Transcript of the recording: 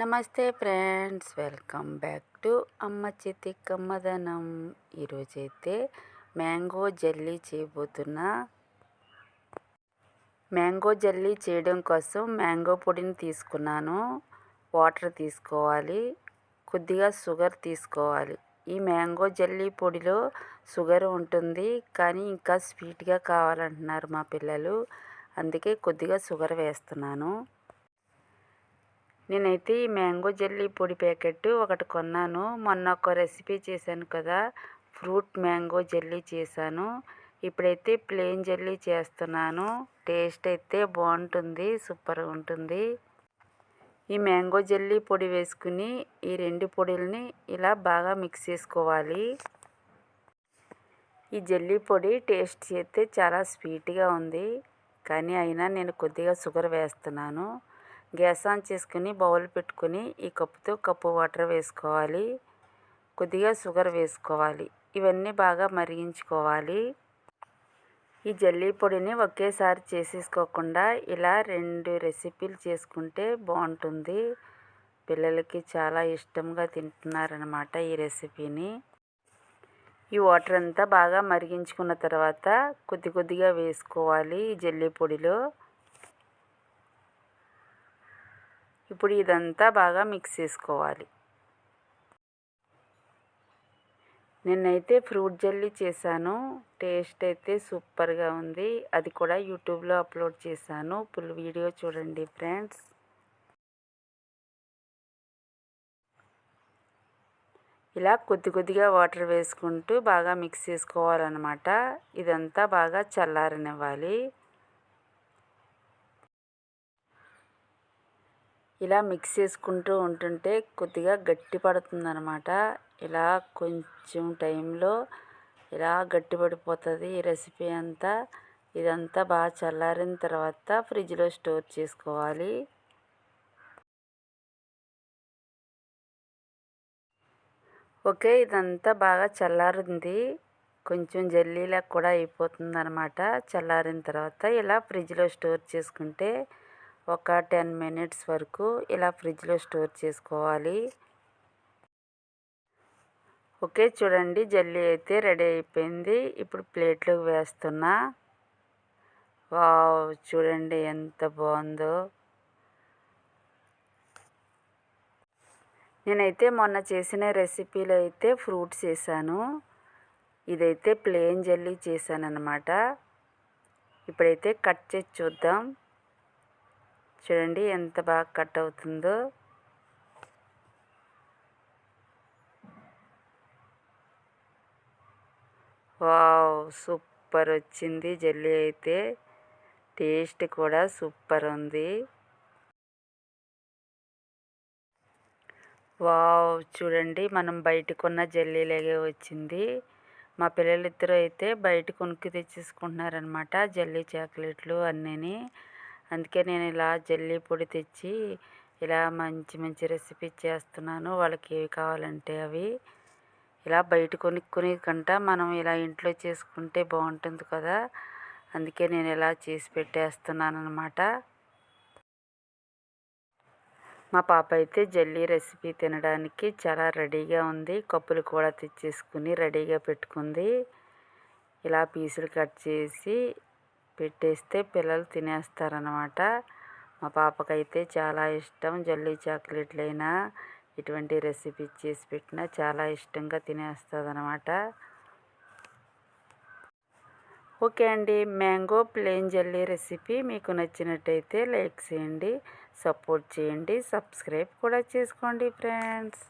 నమస్తే friends welcome back to అమ్మ చేతి కమ్మదనం. ఈరోజైతే మ్యాంగో జల్లీ చేయబోతున్నా. మ్యాంగో జల్లీ చేయడం కోసం మ్యాంగో పొడిని తీసుకున్నాను. వాటర్ తీసుకోవాలి. కొద్దిగా షుగర్ తీసుకోవాలి. ఈ మ్యాంగో జల్లీ పొడిలో షుగర్ ఉంటుంది కానీ ఇంకా స్వీట్గా కావాలంటున్నారు మా పిల్లలు. అందుకే కొద్దిగా షుగర్ వేస్తున్నాను. నేనైతే ఈ మ్యాంగో జెల్లీ పొడి ప్యాకెట్ ఒకటి కొన్నాను. మొన్న ఒక రెసిపీ చేశాను కదా ఫ్రూట్ మ్యాంగో జెల్లీ చేశాను. ఇప్పుడైతే ప్లెయిన్ జెల్లీ చేస్తున్నాను. టేస్ట్ అయితే బాగుంటుంది సూపర్ ఉంటుంది. ఈ మ్యాంగో జెల్లీ పొడి వేసుకుని ఈ రెండు పొడిల్ని ఇలా బాగా మిక్స్ చేసుకోవాలి. ఈ జెల్లీ పొడి టేస్ట్ చేస్తే చాలా స్వీట్గా ఉంది. కానీ అయినా నేను కొద్దిగా షుగర్ వేస్తున్నాను. గ్యాస్ ఆన్ చేసుకుని బౌల్ పెట్టుకుని ఈ కప్పుతో కప్పు వాటర్ వేసుకోవాలి. కొద్దిగా షుగర్ వేసుకోవాలి. ఇవన్నీ బాగా మరిగించుకోవాలి. ఈ జల్లీ పొడిని ఒకేసారి చేసేసుకోకుండా ఇలా రెండు రెసిపీలు చేసుకుంటే బాగుంటుంది. పిల్లలకి చాలా ఇష్టంగా తింటున్నారనమాట ఈ రెసిపీని. ఈ వాటర్ అంతా బాగా మరిగించుకున్న తర్వాత కొద్ది కొద్దిగా వేసుకోవాలి ఈ జల్లీ పొడిలో. ఇప్పుడు ఇదంతా బాగా మిక్స్ చేసుకోవాలి. నిన్నైతే ఫ్రూట్ జల్లీ చేశాను. టేస్ట్ అయితే సూపర్గా ఉంది. అది కూడా యూట్యూబ్లో అప్లోడ్ చేశాను. ఫుల్ వీడియో చూడండి ఫ్రెండ్స్. ఇలా కొద్ది కొద్దిగా వాటర్ వేసుకుంటూ బాగా మిక్స్ చేసుకోవాలన్నమాట. ఇదంతా బాగా చల్లారనివ్వాలి. ఇలా మిక్స్ చేసుకుంటూ ఉంటుంటే కొద్దిగా గట్టి పడుతుందనమాట ఇలా కొంచెం టైంలో ఇలా గట్టి పడిపోతుంది ఈ రెసిపీ అంతా. ఇదంతా బాగా చల్లారిన తర్వాత ఫ్రిడ్జ్లో స్టోర్ చేసుకోవాలి. ఓకే ఇదంతా బాగా చల్లారింది. కొంచెం జల్లీలా కూడా అయిపోతుంది అనమాట చల్లారిన తర్వాత ఇలా ఫ్రిడ్జ్లో స్టోర్ చేసుకుంటే ఒక టెన్ మినిట్స్ వరకు ఇలా ఫ్రిడ్జ్లో స్టోర్ చేసుకోవాలి. ఓకే చూడండి జల్లీ అయితే రెడీ అయిపోయింది. ఇప్పుడు ప్లేట్లోకి వేస్తున్నా. వావ్ చూడండి ఎంత బాగుందో. నేనైతే మొన్న చేసిన రెసిపీలో అయితే ఫ్రూట్స్ వేసాను ఇదైతే ప్లేన్ జల్లీ చేశాను అనమాట ఇప్పుడైతే కట్ చేసి చూద్దాం. చూడండి ఎంత బాగా కట్ అవుతుందో. వావ్ సూపర్ వచ్చింది జల్లీ అయితే. టేస్ట్ కూడా సూపర్ ఉంది. వావ్ చూడండి మనం బయట కొన్న జల్లీలాగే వచ్చింది. మా పిల్లలిద్దరూ అయితే బయట కొనుక్కు తెచ్చేసుకుంటున్నారనమాట జల్లీ చాక్లెట్లు అన్నీ అందుకే నేను ఇలా జల్లీ పొడి తెచ్చి ఇలా మంచి మంచి రెసిపీ చేస్తున్నాను. వాళ్ళకి ఏవి కావాలంటే అవి. ఇలా బయట కొనుక్కునే కంట మనం ఇలా ఇంట్లో చేసుకుంటే బాగుంటుంది కదా. అందుకే నేను ఇలా చేసి పెట్టేస్తున్నాను అనమాట మా పాప అయితే జల్లీ రెసిపీ తినడానికి చాలా రెడీగా ఉంది. కప్పులు కూడా తెచ్చేసుకుని రెడీగా పెట్టుకుంది. ఇలా పీసులు కట్ చేసి పెట్టేస్తే పిల్లలు తినేస్తారనమాట మా పాపకైతే చాలా ఇష్టం. జల్లీ చాక్లెట్లైనా ఇటువంటి రెసిపీ చేసి పెట్టినా చాలా ఇష్టంగా తినేస్తుంది అనమాట ఓకే అండి. మ్యాంగో ప్లేన్ జల్లీ రెసిపీ మీకు నచ్చినట్టయితే లైక్ చేయండి సపోర్ట్ చేయండి సబ్స్క్రైబ్ కూడా చేసుకోండి ఫ్రెండ్స్.